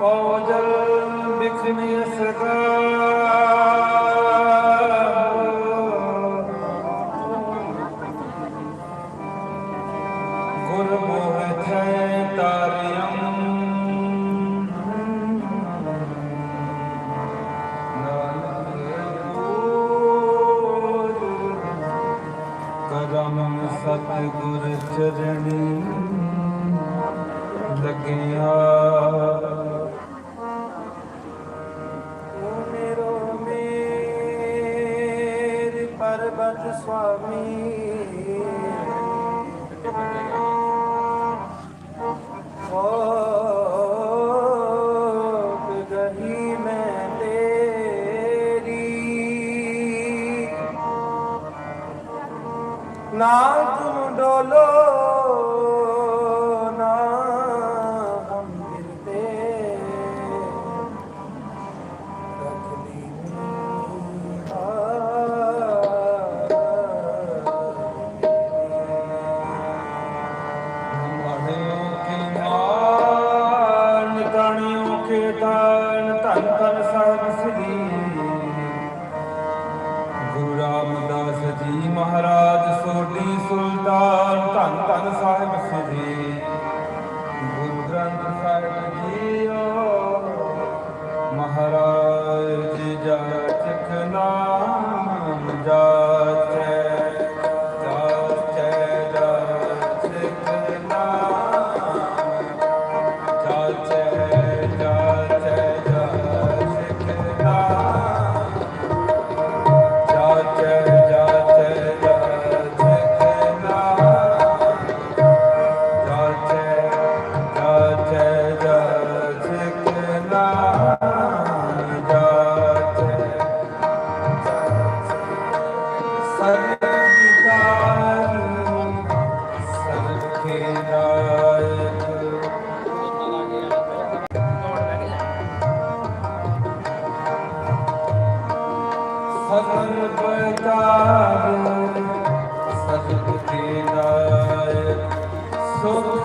ਪੌਜਲ ਬਿਖਨੀ ਸਕਾ ਸਤਿਗੁਰ ਚਰਣੀ। ਲੱਗਿਆ Just love me. todos.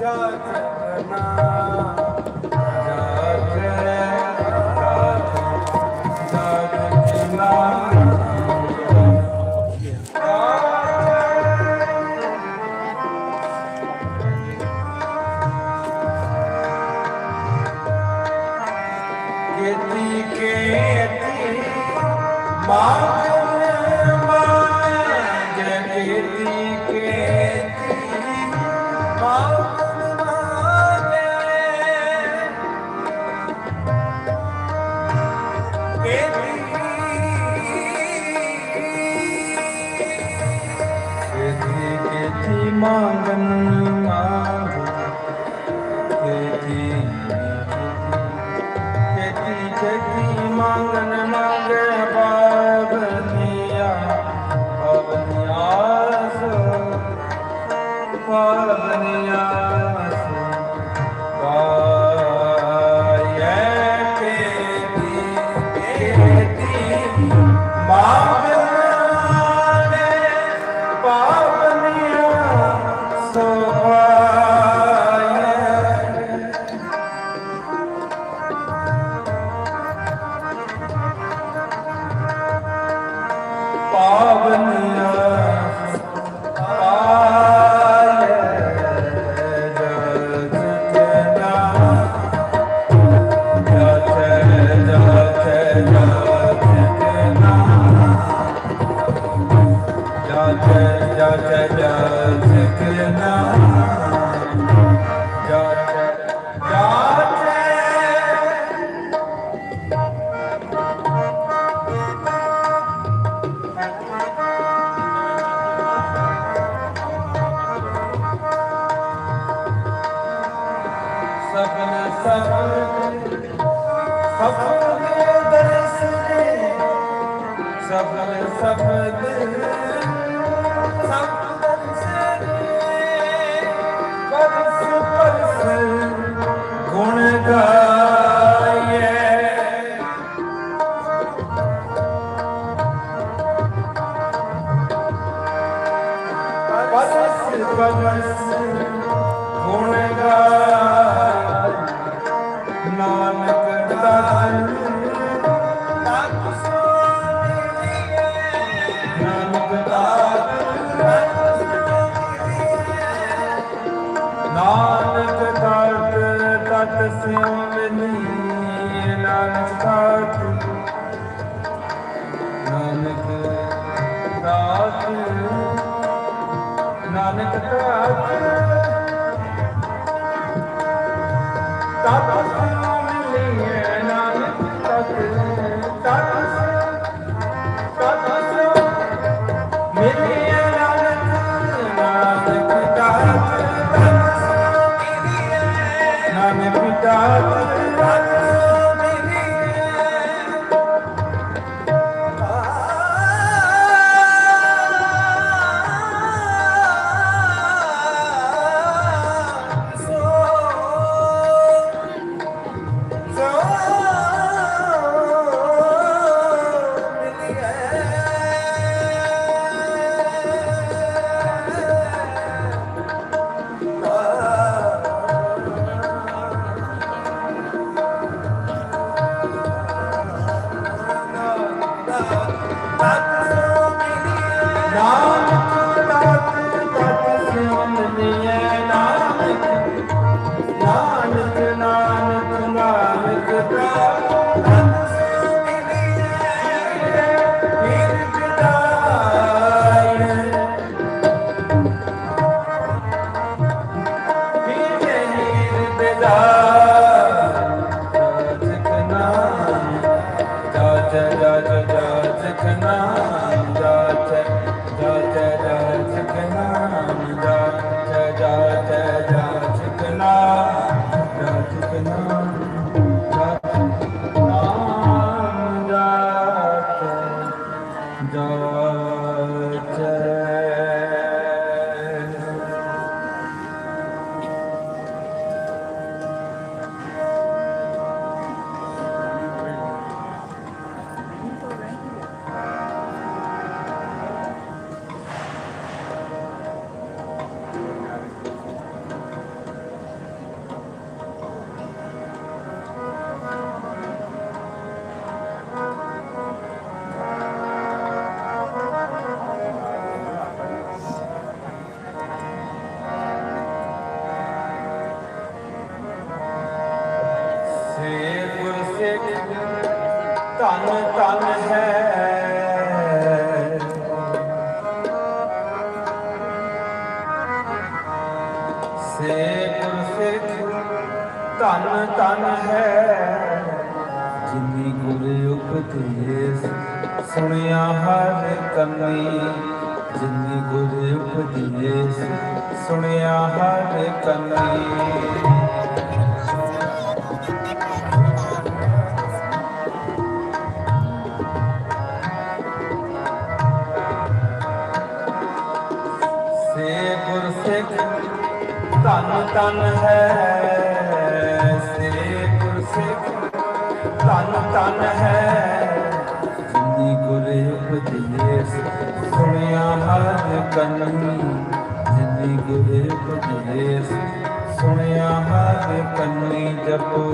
Jagannath. Nanak ਦਾਤ ਤਤ ਸਿਉ ਮਿਲੀ ਨਾਨਕ ਦਾਤ ਸੇ ਗੁਰਸਿੱਖ ਧਨ ਧਨ ਹੈ ਜਿਨੀ ਗੁਰ ਉਪਦੇਸ਼ ਸੁਣਿਆ ਹਰ ਕੰਨੀ ਜਿਨੀ ਗੁਰ ਉਪਦੇਸ਼ ਸੁਣਿਆ ਹਰ ਕੰਨੀ ਸੇ ਸਿੱਖ ਧਨ ਧਨ ਹੈ। ਸੇ ਗੁਰ ਸਿੱਖ, ਧਨ ਧਨ ਹੈ। ਜਿਨੀ ਗੁਰ ਉਪਦੇਸ਼ ਸੁਣਿਆ ਹਰ ਕੰਨੀ, ਜਿਨੀ ਗੁਰ ਉਪਦੇਸ਼ ਸੁਣਿਆ ਹਰ ਕੰਨੀ ਜਪੋ।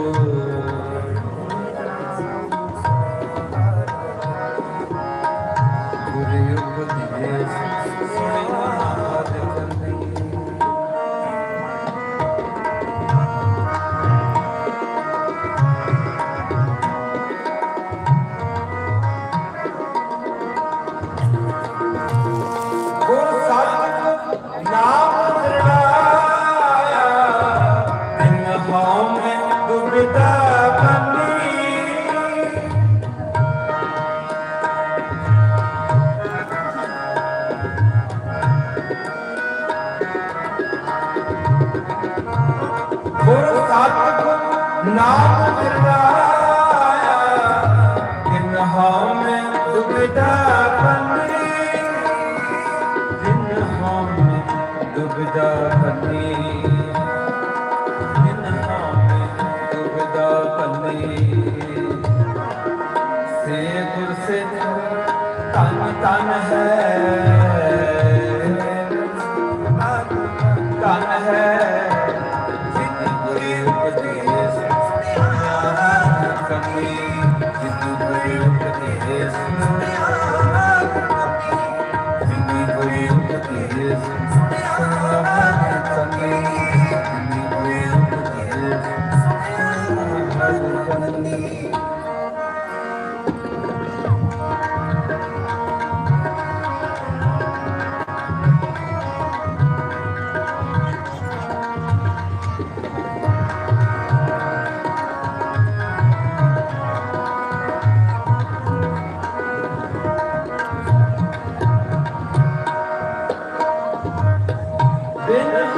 Been